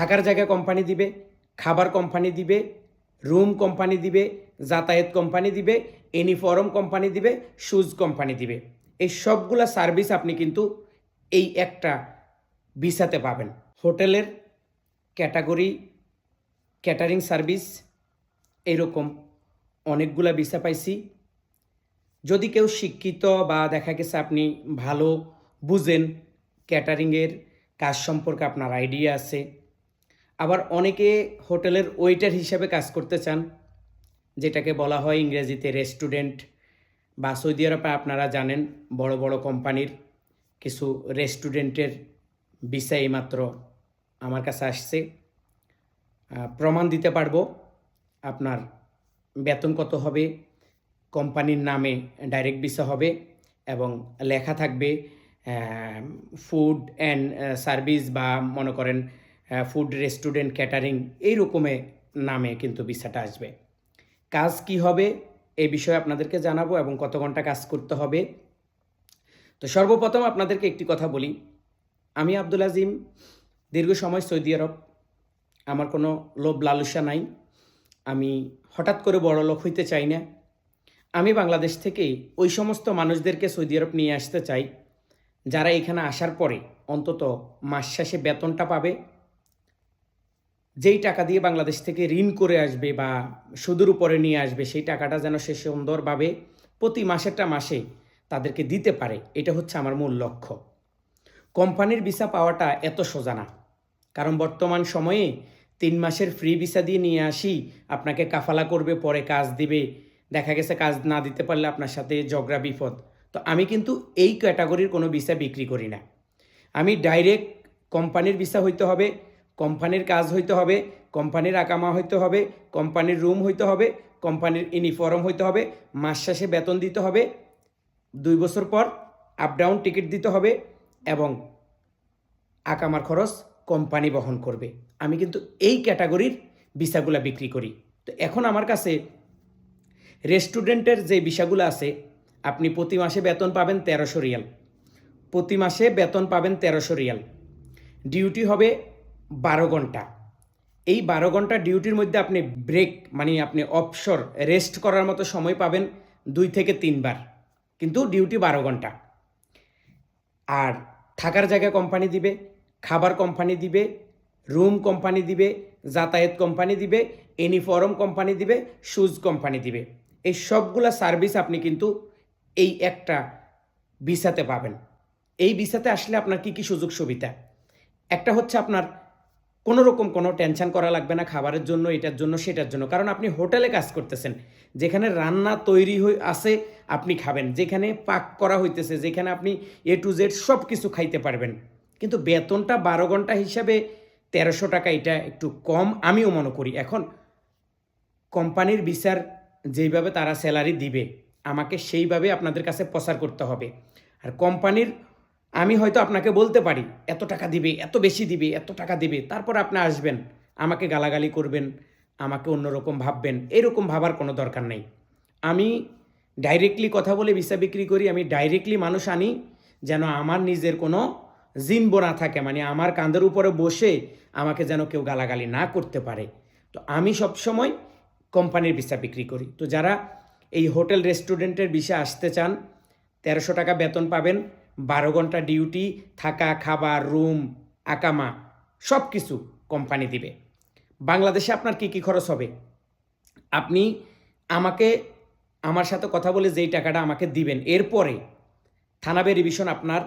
থাকার জায়গা কোম্পানি দিবে, খাবার কোম্পানি দিবে রুম কোম্পানি দিবে, যাতায়াত কোম্পানি দিবে ইউনিফর্ম কোম্পানি দিবে শুজ কোম্পানি দিবে। এই সবগুলা সার্ভিস আপনি কিন্তু এই একটা ভিসাতে পাবেন। হোটেলের ক্যাটাগরি ক্যাটারিং সার্ভিস এরকম অনেকগুলা ভিসা পাইছি। যদি কেউ শিক্ষিত বা দেখা গেছে আপনি ভালো বুঝেন ক্যাটারিংয়ের কাজ সম্পর্কে আপনার আইডিয়া আছে আবার অনেকে হোটেলের ওয়েটার হিসাবে কাজ করতে চান, যেটাকে বলা হয় ইংরেজিতে রেস্টুরেন্ট বা সৌদি আরবে আপনারা জানেন বড় বড় কোম্পানির কিছু রেস্টুরেন্টের বিষয় মাত্র আমার কাছে আসছে। প্রমাণ দিতে পারব আপনার বেতন কত হবে, কোম্পানির নামে ডাইরেক্ট ভিসা হবে এবং লেখা থাকবে ফুড অ্যান্ড সার্ভিস বা মনে করেন ফুড রেস্টুরেন্ট ক্যাটারিং এই রকমের নামে কিন্তু ভিসাটা আসবে। কাজ কি হবে এই বিষয়ে আপনাদেরকে জানাব এবং কত ঘণ্টা কাজ করতে হবে। তো সর্বপ্রথম আপনাদেরকে একটি কথা বলি। আমি আব্দুল আজিম, দীর্ঘ সময় সৌদি আরব। আমার কোনো লোভ লালসা নাই। আমি হঠাৎ করে বড় লোক হইতে চাই না। আমি বাংলাদেশ থেকে ওই সমস্ত মানুষদেরকে সৌদি আরব নিয়ে আসতে চাই। যারা এখানে আসার পরে অন্তত মাস শেষে বেতনটা পাবে। যেই টাকা দিয়ে বাংলাদেশ থেকে ঋণ করে আসবে বা সুদের উপরে নিয়ে আসবে, সেই টাকাটা যেন সে সুন্দরভাবে প্রতি মাসেরটা মাসে তাদেরকে দিতে পারে। এটা হচ্ছে আমার মূল লক্ষ্য। কোম্পানির ভিসা পাওয়াটা এত সোজা না। কারণ বর্তমান সময়ে তিন মাসের ফ্রি ভিসা দিয়ে নিয়ে আসি, আপনাকে কাফালা করবে, পরে কাজ দিবে। দেখা গেছে কাজ না দিতে পারলে আপনার সাথে ঝগড়া, বিপদ। তো আমি কিন্তু এই ক্যাটাগরির কোনো ভিসা বিক্রি করি না। আমি ডাইরেক্ট কোম্পানির ভিসা হইতে হবে কোম্পানির কাজ হইতে হবে, কোম্পানির আকামা হইতে হবে, কোম্পানির রুম হইতে হবে, কোম্পানির ইউনিফর্ম হইতে হবে, মাস শেষে বেতন দিতে হবে, দুই বছর পর আপ ডাউন টিকিট দিতে হবে এবং আকামার খরচ কোম্পানি বহন করবে। আমি কিন্তু এই ক্যাটাগরির ভিসাগুলা বিক্রি করি। তো এখন আমার কাছে রেস্টুরেন্টের যে ভিসাগুলো আছে, আপনি প্রতি মাসে বেতন পাবেন তেরোশো রিয়াল। প্রতি মাসে বেতন পাবেন তেরোশো রিয়াল। ডিউটি হবে বারো ঘণ্টা। এই বারো ঘণ্টা ডিউটির মধ্যে আপনি ব্রেক মানে আপনি অবসর, রেস্ট করার মতো সময় পাবেন দুই থেকে তিনবার। কিন্তু ডিউটি বারো ঘণ্টা। আর থাকার জায়গা কোম্পানি দিবে, খাবার কোম্পানি দিবে, রুম কোম্পানি দিবে, যাতায়াত কোম্পানি দিবে, ইউনিফর্ম কোম্পানি দিবে, শুজ কোম্পানি দিবে। এই সবগুলা সার্ভিস আপনি কিন্তু এই একটা ভিসাতে পাবেন। এই ভিসাতে আসলে আপনার কি কি সুযোগ সুবিধা একটা হচ্ছে আপনার কোনো রকম কোনো টেনশন করা লাগবে না খাবারের জন্য, এটার জন্য, সেটার জন্য। কারণ আপনি হোটেলে কাজ করতেছেন, যেখানে রান্না তৈরি হয়ে আছে, আপনি খাবেন। যেখানে পাক করা হইতেছে, যেখানে আপনি এ টু জেড সব কিছু খাইতে পারবেন। কিন্তু বেতনটা বারো ঘণ্টা হিসাবে তেরোশো টাকা, এটা একটু কম আমিও মনে করি। এখন কোম্পানির বিচার যেইভাবে তারা স্যালারি দিবে, আমাকে সেইভাবে আপনাদের কাছে প্রচার করতে হবে। আর কোম্পানির আমি হয়তো আপনাকে বলতে পারি, এত টাকা দিবে, এত বেশি দিবে, এত টাকা দিবে। তারপর আপনি আসবেন, আমাকে গালাগালি করবেন, আমাকে অন্যরকম ভাববেন, এরকম ভাবার কোনো দরকার নেই। আমি ডাইরেক্টলি কথা বলে ভিসা বিক্রি করি, আমি ডাইরেক্টলি মানুষ আনি, যেন আমার নিজের কোনো জিনবো না থাকে মানে আমার কাঁধের উপরে বসে আমাকে যেন কেউ গালাগালি না করতে পারে। তো আমি সবসময় কোম্পানির ভিসা বিক্রি করি। তো যারা এই হোটেল রেস্টুরেন্টের ভিসা আসতে চান, তেরোশো টাকা বেতন পাবেন বারো ঘণ্টা ডিউটি, থাকা, খাবার, রুম, আকামা সব কিছু কোম্পানি দিবে। বাংলাদেশে আপনার কি কি খরচ হবে? আপনি আমাকে, আমার সাথে কথা বলে যেই টাকাটা আমাকে দিবেন, এরপরে থানা ভেরিভিশন আপনার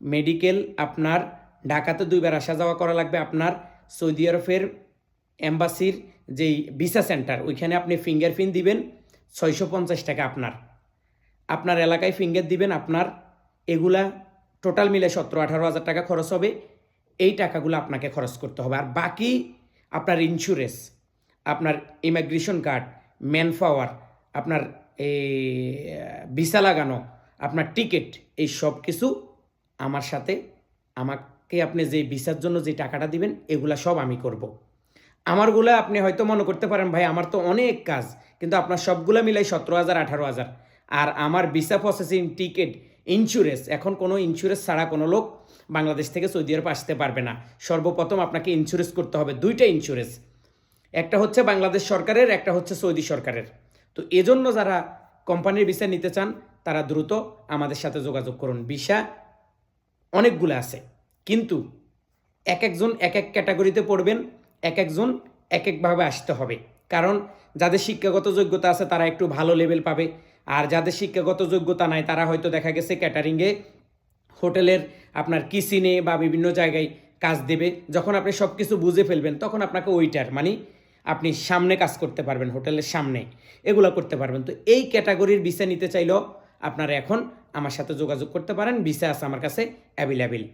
মেডিকেল আপনার, ঢাকাতে দুইবার আসা যাওয়া করা লাগবে আপনার, সৌদি আরবের এম্বাসির যেই ভিসা সেন্টার ওইখানে আপনি ফিঙ্গারপ্রিন্ট দিবেন, ছয়শো পঞ্চাশ টাকা আপনার। আপনার এলাকায় ফিঙ্গার দিবেন আপনার এগুলা টোটাল মিলে সতেরো, আঠারো হাজার টাকা খরচ হবে। এই টাকাগুলো আপনাকে খরচ করতে হবে। আর বাকি আপনার ইন্স্যুরেন্স আপনার ইমিগ্রেশন কার্ড ম্যান পাওয়ার আপনার এই ভিসা লাগানো, আপনার টিকিট এই সব কিছু আমার সাথে, আমাকে আপনি যে ভিসার জন্য যে টাকাটা দিবেন, এগুলা সব আমি করব। আমারগুলো আপনি হয়তো মনে করতে পারেন, ভাই, আমার তো অনেক কাজ, কিন্তু আপনার সবগুলো মিলাই সতেরো হাজার, আঠারো হাজার। আর আমার ভিসা প্রসেসিং টিকিট ইন্স্যুরেন্স এখন কোনো ইন্স্যুরেন্স ছাড়া কোনো লোক বাংলাদেশ থেকে সৌদি আরব আসতে পারবে না। সর্বপ্রথম আপনাকে ইন্স্যুরেন্স করতে হবে দুইটা ইন্স্যুরেন্স একটা হচ্ছে বাংলাদেশ সরকারের, একটা হচ্ছে সৌদি সরকারের। তো এজন্য যারা কোম্পানির ভিসা নিতে চান, তারা দ্রুত আমাদের সাথে যোগাযোগ করুন। ভিসা অনেকগুলো আছে। কিন্তু এক একজন এক এক ক্যাটাগরিতে পড়বেন, এক একজন এক একভাবে আসতে হবে। কারণ যাদের শিক্ষাগত যোগ্যতা আছে, তারা একটু ভালো লেভেল পাবে। আর যাদের শিক্ষাগত যোগ্যতা নাই, তারা হয়তো দেখা গেছে ক্যাটারিংয়ে হোটেলের আপনার কিচেনে বা বিভিন্ন জায়গায় কাজ দেবে। যখন আপনি সব কিছু বুঝে ফেলবেন, তখন আপনাকে ওইটার মানে আপনি সামনে কাজ করতে পারবেন, হোটেলের সামনে এগুলো করতে পারবেন। তো এই ক্যাটাগরির ভিসা নিতে চাইলেও আপনারা এখন আমার সাথে যোগাযোগ করতে পারেন। ভিসা আছে আমার কাছে অ্যাভেলেবেল